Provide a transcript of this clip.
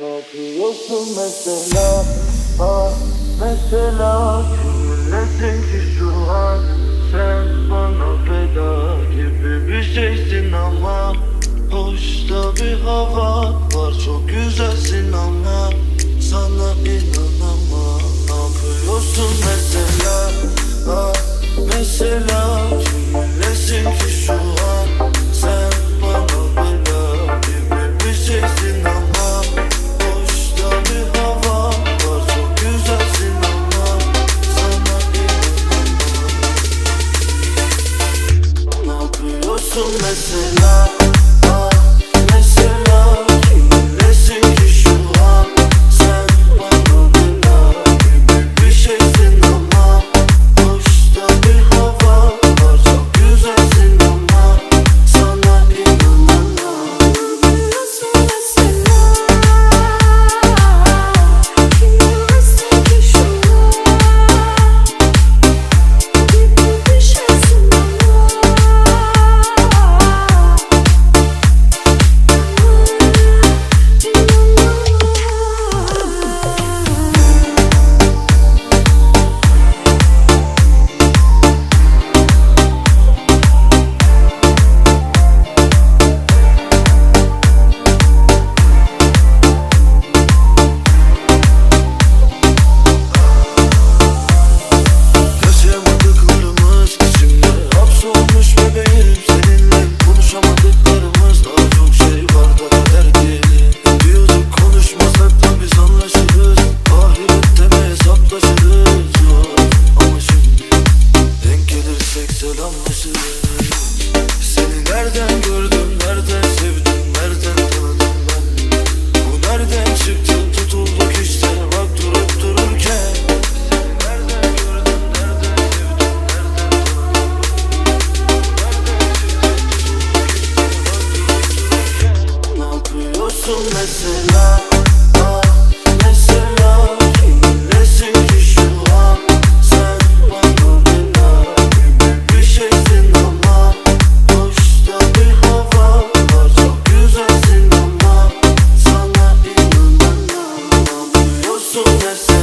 Ne diyorsun mesela? Ah mesela Cümlesin ki şu an Sen bana feda gibi bir şeysin ama Hoş da bir hava listen. musun mesela? Ah, mesela Nesin ki şu an sen bana bela gibi şeysin ama Hoşta bir hava var çok güzelsin ama Sana inanamam Musun?